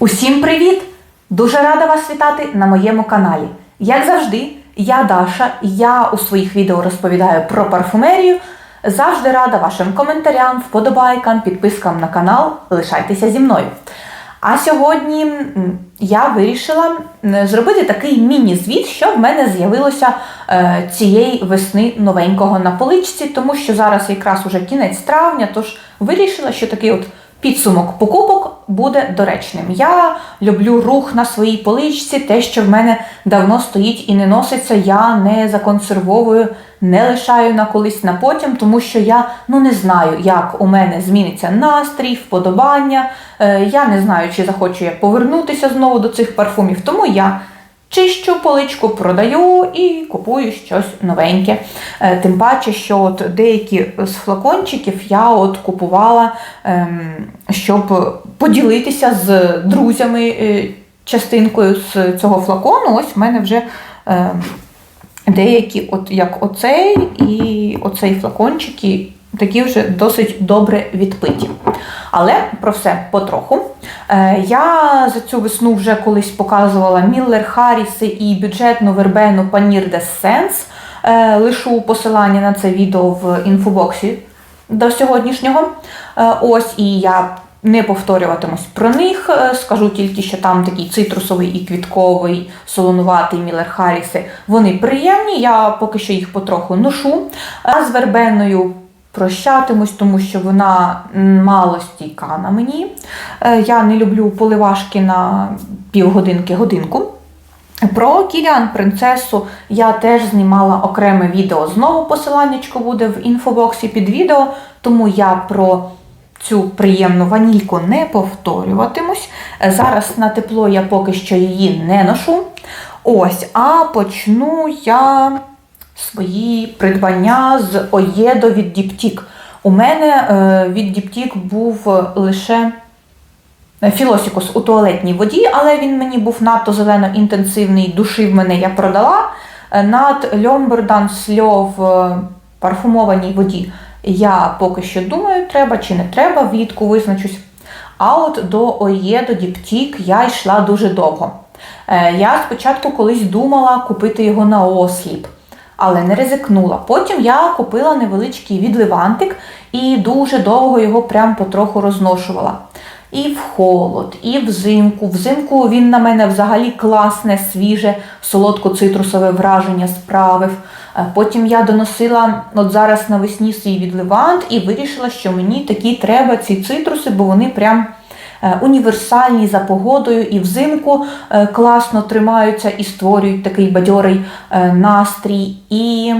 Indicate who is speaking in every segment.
Speaker 1: Усім привіт! Дуже рада вас вітати на моєму каналі. Як завжди, я Даша, я у своїх відео розповідаю про парфумерію. Завжди рада вашим коментарям, вподобайкам, підпискам на канал. Лишайтеся зі мною. А сьогодні я вирішила зробити такий міні-звіт, що в мене з'явилося е, цієї весни новенького на поличці, тому що зараз якраз уже кінець травня, тож вирішила, що такий от підсумок покупок буде доречним. Я люблю рух на своїй поличці, те, що в мене давно стоїть і не носиться, я не законсервовую, не лишаю на колись на потім, тому що я ну не знаю, як у мене зміниться настрій, вподобання. Е, я не знаю, чи захочу я повернутися знову до цих парфумів, тому я. Чищу поличку, продаю і купую щось новеньке. Е, Тим паче, що от деякі з флакончиків я от купувала, ем, щоб поділитися з друзями е, частинкою з цього флакону. Ось в мене вже ем, деякі, от як оцей і оцей флакончики, такі вже досить добре відпиті. Але про все потроху. Е, Я за цю весну вже колись показувала Міллер Харріси і бюджетну вербену Панір де Сенс. Е, Лишу посилання на це відео в інфобоксі до сьогоднішнього. Е, Ось і я не повторюватимусь про них. Скажу тільки, що там такий цитрусовий і квітковий, солонуватий Міллер Харріси. Вони приємні, я поки що їх потроху ношу. А з вербеною прощатимусь, тому що вона мало стійка на мені. Е, Я не люблю поливашки на півгодинки годинку. Про Кіліан принцесу я теж знімала окреме відео. Знову посиланнячко буде в інфобоксі під відео, тому я про цю приємну ванільку не повторюватимусь. Е, Зараз на тепло я поки що її не ношу. Ось, а почну я свої придбання з Оєдо від Діптік. У мене е, від Діптік був лише Філосікус у туалетній воді, але він мені був надто зелено-інтенсивний, душив мене, я продала. Е, Над Льомбердан Сльов е, парфумованій воді я поки що думаю, треба чи не треба, влітку визначусь. А от до Оє, до Діптік я йшла дуже довго. Е, Я спочатку колись думала купити його на осліп, але не ризикнула. Потім я купила невеличкий відливантик і дуже довго його прям потроху розношувала. І в холод, і взимку. Взимку він на мене взагалі класне, свіже, солодко-цитрусове враження справив. Е, Потім я доносила от зараз навесні свій відливант і вирішила, що мені такі треба ці цитруси, бо вони прям універсальні за погодою і взимку е, класно тримаються і створюють такий бадьорий е, настрій. І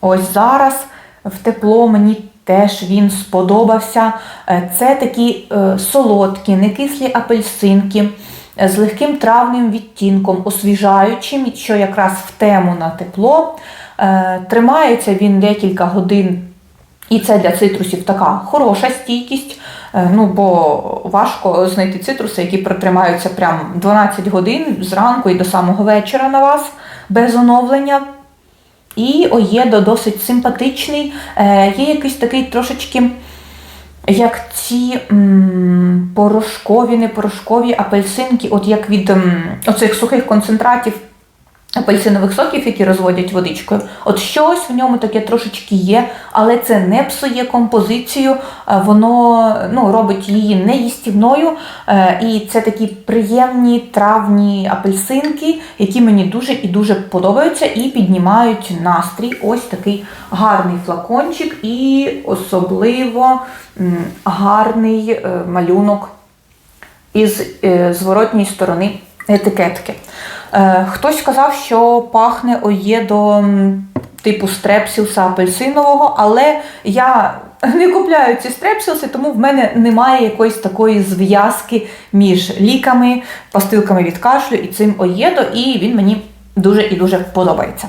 Speaker 1: ось зараз в тепло мені теж він сподобався. Е, Це такі е, солодкі, некислі апельсинки е, з легким травним відтінком, освіжаючим, що якраз в тему на тепло. Е, Тримається він декілька годин. І це для цитрусів така хороша стійкість. Е, Ну, бо важко знайти цитруси, які протримаються прям 12 годин зранку і до самого вечора на вас без оновлення. І Оєдо досить симпатичний. Е, Є якийсь такий трошечки, як ці м, порошкові, не порошкові апельсинки, от як від м, оцих сухих концентратів апельсинових соків, які розводять водичкою. От щось в ньому таке трошечки є, але це не псує композицію, воно ну, робить її неїстівною. Е, І це такі приємні травні апельсинки, які мені дуже і дуже подобаються і піднімають настрій. Ось такий гарний флакончик і особливо гарний е, малюнок із е, зворотньої сторони етикетки. Е, Хтось сказав, що пахне оєдо типу стрепсілса апельсинового, але я не купляю ці стрепсілси, тому в мене немає якоїсь такої зв'язки між ліками, пастилками від кашлю і цим оєдо, і він мені дуже і дуже подобається.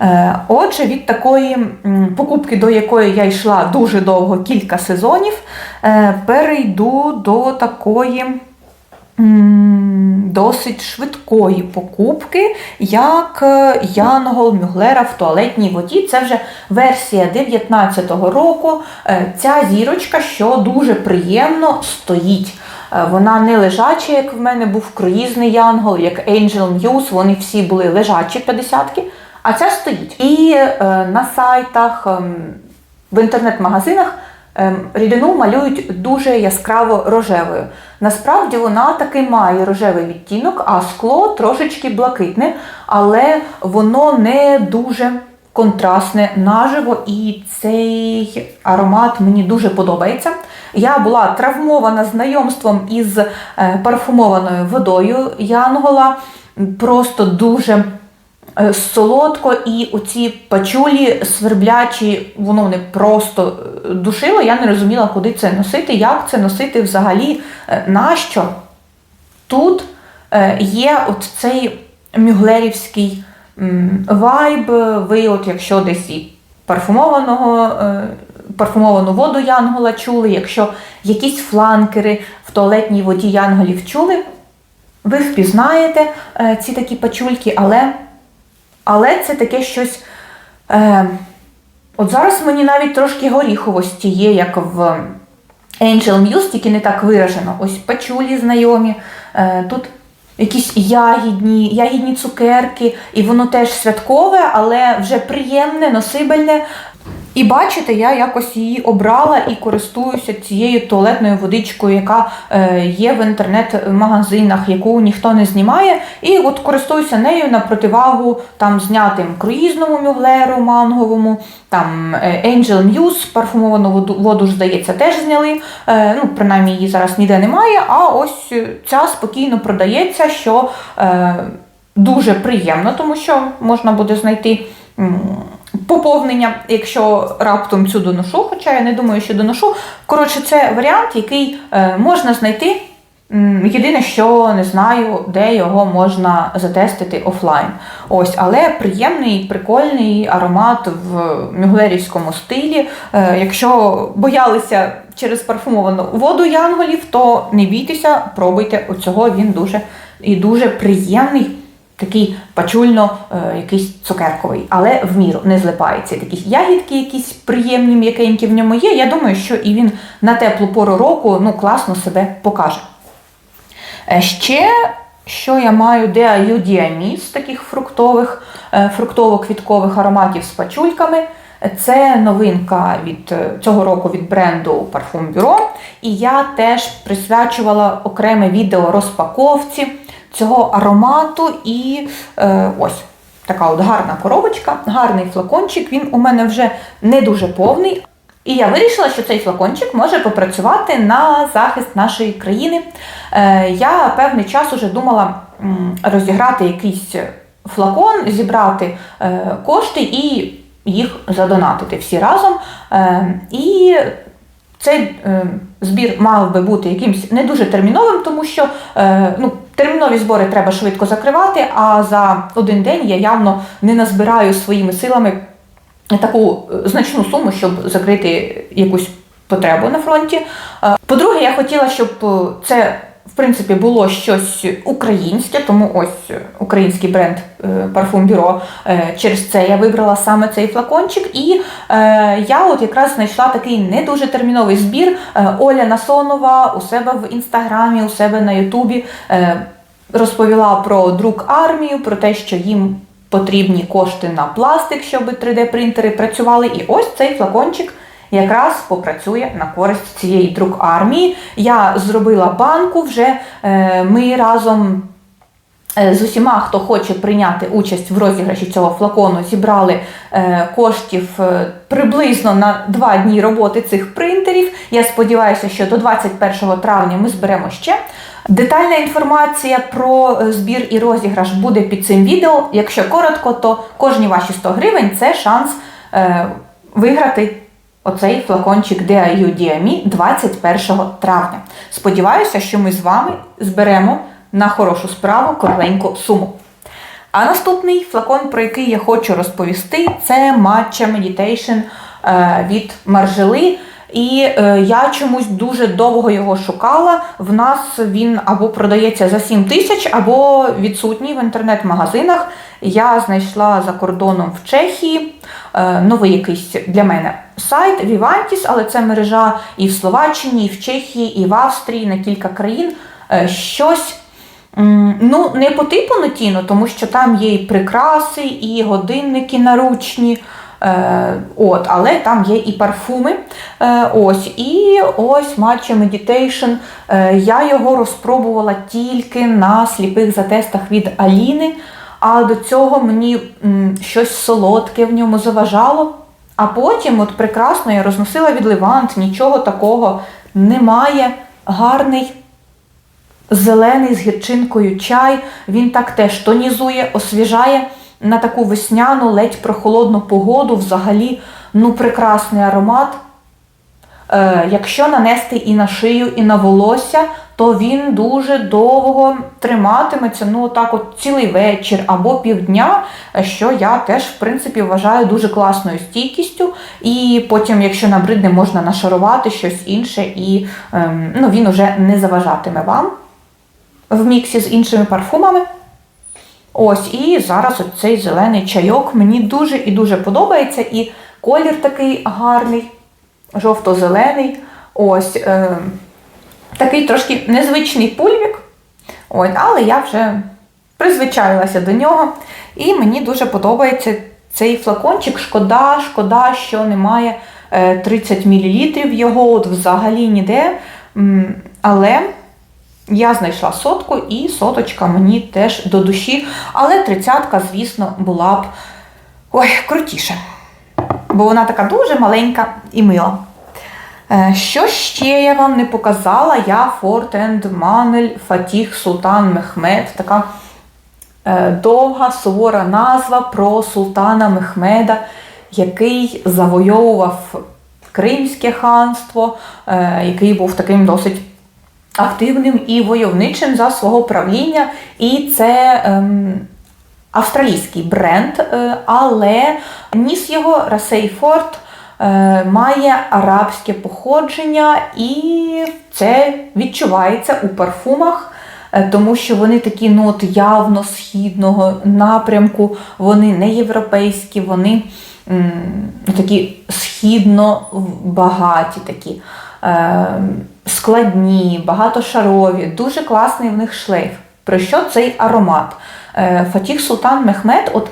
Speaker 1: Е, Отже, від такої покупки, до якої я йшла дуже довго, кілька сезонів, е, перейду до такої досить швидкої покупки, як е, Янгол Мюглера в туалетній воді. Це вже версія 19-го року. Е, Ця зірочка, що дуже приємно стоїть. Е, Вона не лежача, як в мене був круїзний янгол, як Angel Muse, вони всі були лежачі 50-ки, а ця стоїть. І на сайтах, ем, в інтернет-магазинах рідину малюють дуже яскраво рожевою. Насправді вона таки має рожевий відтінок, а скло трошечки блакитне, але воно не дуже контрастне наживо, і цей аромат мені дуже подобається. Я була травмована знайомством із е, парфумованою водою Янгола. Просто дуже солодко, і оці пачулі сверблячі, воно не просто е, душило. Я не розуміла, куди це носити, як це носити взагалі, е, нащо. Тут е, є от цей мюглерівський вайб. Ви, от якщо десь і парфумованого, е, парфумовану воду Янгола чули, якщо якісь фланкери в туалетній воді Янголів чули, ви впізнаєте е, ці такі пачульки, але, але це таке щось. Е, от зараз мені навіть трошки горіховості є, як в Angel Muse, тільки не так виражено. Ось пачулі знайомі, е, тут якісь ягідні, ягідні цукерки, і воно теж святкове, але вже приємне, носибельне. І бачите, я якось її обрала і користуюся цією туалетною водичкою, яка е, є в інтернет-магазинах, яку ніхто не знімає. І от користуюся нею на противагу там знятим круїзному мюглеру манговому, там е, Angel Muse, парфумовану воду, воду здається, теж зняли. Е, ну, принаймні її зараз ніде немає. А ось ця спокійно продається, що дуже приємно, тому що можна буде знайти. Поповнення, якщо раптом цю доношу, хоча я не думаю, що доношу. Коротше, це варіант, який е, можна знайти. Єдине, що не знаю, де його можна затестити офлайн. Ось, але приємний, прикольний аромат в мюглерівському стилі. Е, Якщо боялися через парфумовану воду янголів, то не бійтеся, пробуйте оцього. Він дуже і дуже приємний. Такий пачульно е, якийсь цукерковий, але в міру не злипається. Такі ягідки якісь приємні, м'якенькі в ньому є. Я думаю, що і він на теплу пору року ну, класно себе покаже. Е, Ще, що я маю DIU Діаміс, таких фруктових, е, фруктово-квіткових ароматів з пачульками. Це новинка від е, цього року від бренду Parfum Bureau. І я теж присвячувала окреме відео розпаковці цього аромату. І е, ось така от гарна коробочка, гарний флакончик. Він у мене вже не дуже повний. І я вирішила, що цей флакончик може попрацювати на захист нашої країни. Е, я певний час уже думала м, розіграти якийсь флакон, зібрати е, кошти і їх задонатити всі разом. Е, і цей е, збір мав би бути якимось не дуже терміновим, тому що е, ну, термінові збори треба швидко закривати, а за один день я явно не назбираю своїми силами таку е, значну суму, щоб закрити якусь потребу на фронті. Е, По-друге, я хотіла, щоб е, це в принципі було щось українське, тому ось український бренд е, Parfum Bureau. Е, Через це я вибрала саме цей флакончик. І е, я от якраз знайшла такий не дуже терміновий збір. Оля Насонова у себе в інстаграмі, у себе на Ютубі розповіла про друк армію, про те, що їм потрібні кошти на пластик, щоб 3D-принтери працювали. І ось цей флакончик якраз попрацює на користь цієї друк армії. Я зробила банку вже. е, Ми разом. е, З усіма, хто хоче прийняти участь в розіграші цього флакону, зібрали е, коштів приблизно на два дні роботи цих принтерів. Я сподіваюся, що до 21 травня ми зберемо ще. Детальна інформація про збір і розіграш буде під цим відео. Якщо коротко, то кожні ваші 100 гривень це шанс виграти оцей флакончик DIU DME 21 травня. Сподіваюся, що ми з вами зберемо на хорошу справу кругленьку суму. А наступний флакон, про який я хочу розповісти, це Matcha Meditation е, від Маржели. І е, я чомусь дуже довго його шукала. В нас він або продається за 7 тисяч, або відсутній в інтернет-магазинах. Я знайшла за кордоном в Чехії е, новий якийсь для мене сайт Vivantis, але це мережа і в Словаччині, і в Чехії, і в Австрії, на кілька країн. Е, Щось ну, не по типу Нотіно, тому що там є і прикраси, і годинники наручні. Е, от, але там є і парфуми. Е, ось, і ось Matcha Meditation. Е, я його розпробувала тільки на сліпих затестах від Аліни, а до цього мені щось солодке в ньому заважало. А потім, от прекрасно, я розносила від Левант, нічого такого немає. Гарний зелений з гірчинкою чай. Він так теж тонізує, освіжає на таку весняну, ледь прохолодну погоду. Взагалі, ну, прекрасний аромат. Е, якщо нанести і на шию, і на волосся, то він дуже довго триматиметься, ну так от цілий вечір або півдня, е, що я теж, в принципі, вважаю дуже класною стійкістю. І потім, якщо набридне, можна нашарувати щось інше, і ем, ну, він уже не заважатиме вам в міксі з іншими парфумами. Ось, і зараз цей зелений чайок мені дуже і дуже подобається. І колір такий гарний, жовто-зелений. Ось е, такий трошки незвичний пульвік. Ось, але я вже призвичаїлася до нього. І мені дуже подобається цей флакончик. Шкода, шкода, що немає е, 30 мл його от взагалі ніде. Але я знайшла сотку, і соточка мені теж до душі. Але тридцятка, звісно, була б ой, крутіше. Бо вона така дуже маленька і мила. Е, Що ще я вам не показала? Я Форт енд Манель Фатіх Султан Мехмед. Така е, довга сувора назва про султана Мехмеда, який завойовував Кримське ханство, е, який був таким досить активним і войовничим за свого правління. І це ем, австралійський бренд, е, але ніс його Расейфорд е, має арабське походження, і це відчувається у парфумах. е, Тому що вони такі ну, от явно східного напрямку, вони не європейські, вони м, такі східно багаті, такі е, складні, багатошарові, дуже класний в них шлейф. Про що цей аромат? Е, Фатіх Султан Мехмед, от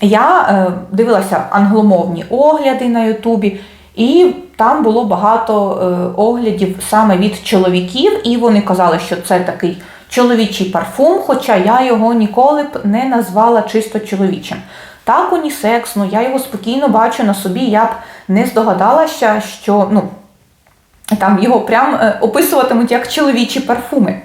Speaker 1: я е, дивилася англомовні огляди на Ютубі, і там було багато е, оглядів саме від чоловіків, і вони казали, що це такий чоловічий парфум, хоча я його ніколи б не назвала чисто чоловічим. Так, унісекс, ну я його спокійно бачу на собі, я б не здогадалася, що ну, там його прям е, описуватимуть як чоловічі парфуми.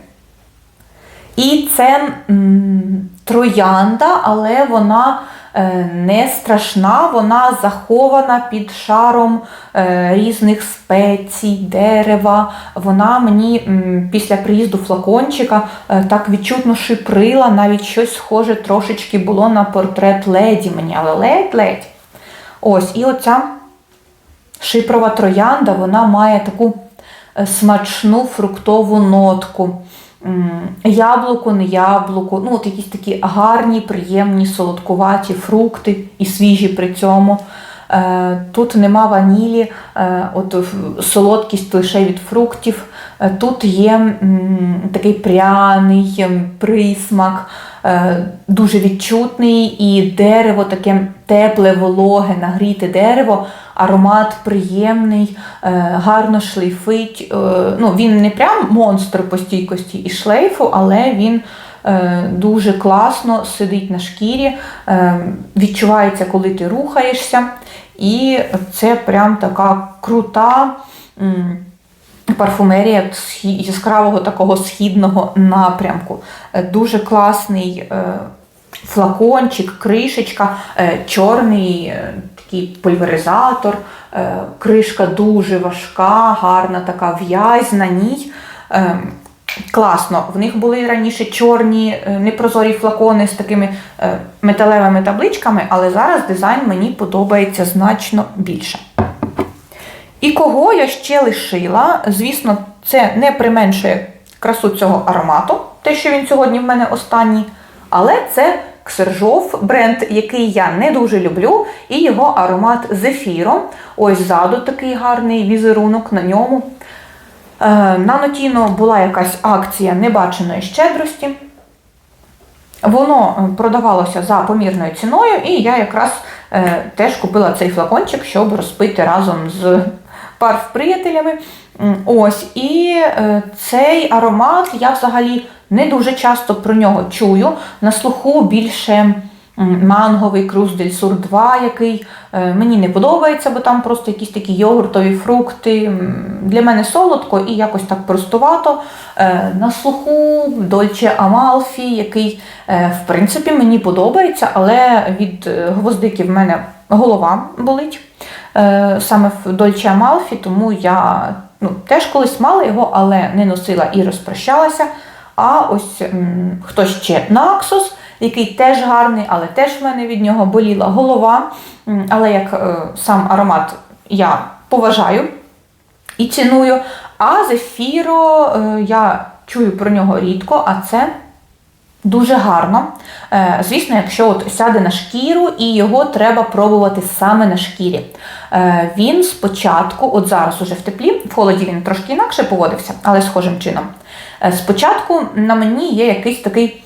Speaker 1: І це м, троянда, але вона е, не страшна, вона захована під шаром е, різних спецій, дерева. Вона мені м, після приїзду флакончика е, так відчутно шиприла, навіть щось схоже трошечки було на портрет леді мені, але ледь-ледь. Ось, і оця шипрова троянда, вона має таку е, смачну фруктову нотку. Яблуко, не яблуко, ну от якісь такі гарні, приємні, солодкуваті фрукти і свіжі при цьому. Е, Тут нема ванілі, е, от солодкість лише від фруктів. Тут є такий пряний присмак, дуже відчутний, і дерево таке тепле, вологе, нагріте дерево, аромат приємний, е, гарно шлейфить. Е, Ну, він не прям монстр по стійкості і шлейфу, але він е, дуже класно сидить на шкірі, відчувається, коли ти рухаєшся. І це прям така крута. Парфумерія яскравого такого східного напрямку. Дуже класний флакончик, кришечка, чорний такий пульверизатор, е, кришка дуже важка, гарна така в'язь на ній. Е, Класно. В них були раніше чорні е, непрозорі флакони з такими металевими табличками, але зараз дизайн мені подобається значно більше. І кого я ще лишила? Звісно, це не применшує красу цього аромату, те, що він сьогодні в мене останній, але це Ксержов, бренд, який я не дуже люблю, і його аромат Зефіро. Ось ззаду такий гарний візерунок на ньому. Е, На Нотіно була якась акція небаченої щедрості. Воно е, продавалося за помірною ціною, і я якраз е, теж купила цей флакончик, щоб розпити разом з парф-приятелями. Ось, і е, цей аромат я взагалі не дуже часто про нього чую. На слуху більше манговий Круз Дель Сур 2, який е, мені не подобається, бо там просто якісь такі йогуртові фрукти. Для мене солодко і якось так простувато. Е, На слуху Дольче Амалфі, який, в принципі, мені подобається, але від гвоздики в мене голова болить. Е, Саме в Дольче Амалфі, тому я ну, теж колись мала його, але не носила і розпрощалася. А ось м, хто ще Наксус, який теж гарний, але теж в мене від нього боліла голова. Але як е, сам аромат я поважаю і ціную. А зефіро е, я чую про нього рідко, а це дуже гарно. Е, Звісно, якщо от сяде на шкіру і його треба пробувати саме на шкірі. Е, Він спочатку, от зараз уже в теплі, в холоді він трошки інакше поводився, але схожим чином. Е, Спочатку на мені є якийсь такий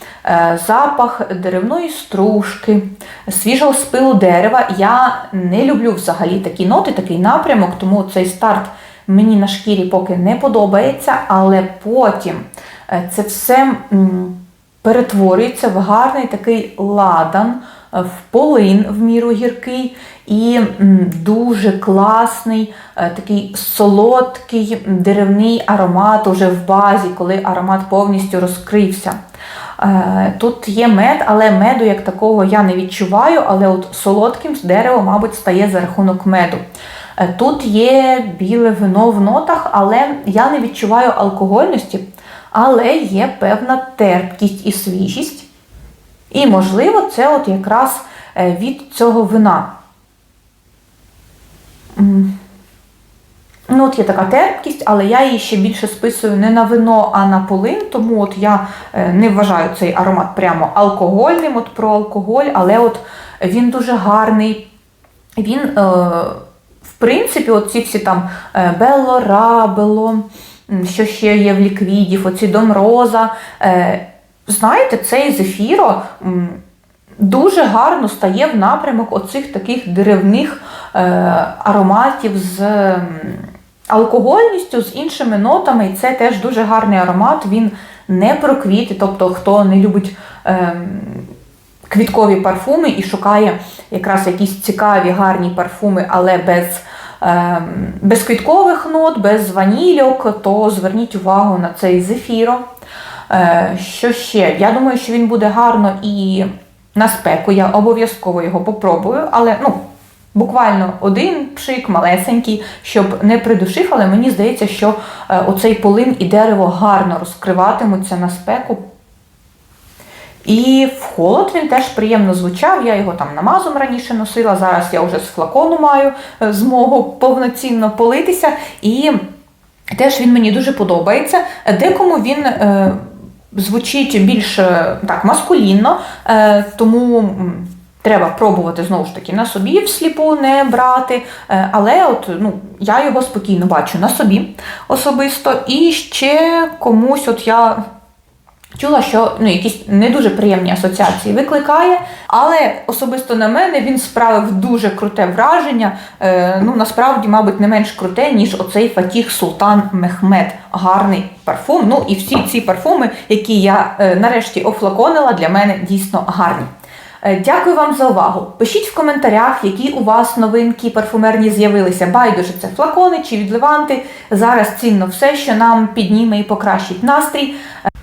Speaker 1: запах деревної стружки, свіжого спилу дерева. Я не люблю взагалі такі ноти, такий напрямок, тому цей старт мені на шкірі поки не подобається, але потім це все перетворюється в гарний такий ладан, е, в полин в міру гіркий і дуже класний, е, такий солодкий деревний аромат уже в базі, коли аромат повністю розкрився. Е, Тут є мед, але меду як такого я не відчуваю, але от солодким з дерева, мабуть, стає за рахунок меду. Тут є біле вино в нотах, але я не відчуваю алкогольності, але є певна терпкість і свіжість. І, можливо, це от якраз е, від цього вина. Ну, от є така терпкість, але я її ще більше списую не на вино, а на полин, тому от я е, не вважаю цей аромат прямо алкогольним, от про алкоголь, але от він дуже гарний. Він, е, в принципі, от ці всі там Белло Рабело, м, що ще є в ліквідів, оці Домроза. Е, знаєте, цей зефіро дуже гарно стає в напрямок оцих таких деревних е, ароматів з алкогольністю, з іншими нотами. І це теж дуже гарний аромат. Він не про квіти, тобто хто не любить. ем, квіткові парфуми і шукає якраз якісь цікаві, гарні парфуми, але без, без квіткових нот, без ванільок, то зверніть увагу на цей зефіро. Е, що ще? Я думаю, що він буде гарно і на спеку. Я обов'язково його попробую, але ну, буквально один пшик малесенький, щоб не придушив, але мені здається, що е, оцей полин і дерево гарно розкриватимуться на спеку. І в холод він теж приємно звучав. Я його там намазом раніше носила. Зараз я вже з флакону маю е, змогу повноцінно политися. І теж він мені дуже подобається. Декому він е, звучить більш е, так маскулінно, е, тому. Треба пробувати знову ж таки на собі всліпу не брати, але от ну я його спокійно бачу на собі особисто. І ще комусь, от я Чула, що ну, якісь не дуже приємні асоціації викликає, але особисто на мене він справив дуже круте враження. Е, ну, насправді, мабуть, не менш круте, ніж оцей Фатіх Султан Мехмед. Гарний парфум. Ну і всі ці парфуми, які я е, нарешті офлаконила, для мене дійсно гарні. Е, Дякую вам за увагу. Пишіть в коментарях, які у вас новинки парфумерні з'явилися. Байдуже це флакони чи відливанти. Зараз цінно все, що нам підніме і покращить настрій.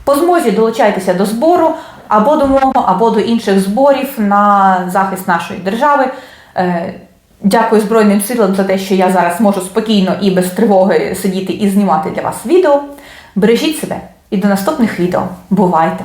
Speaker 1: По змозі долучайтеся до збору або до мого, або до інших зборів на захист нашої держави. Е, Дякую Збройним силам за те, що я зараз можу спокійно і без тривоги сидіти і знімати для вас відео. Бережіть себе і до наступних відео. Бувайте!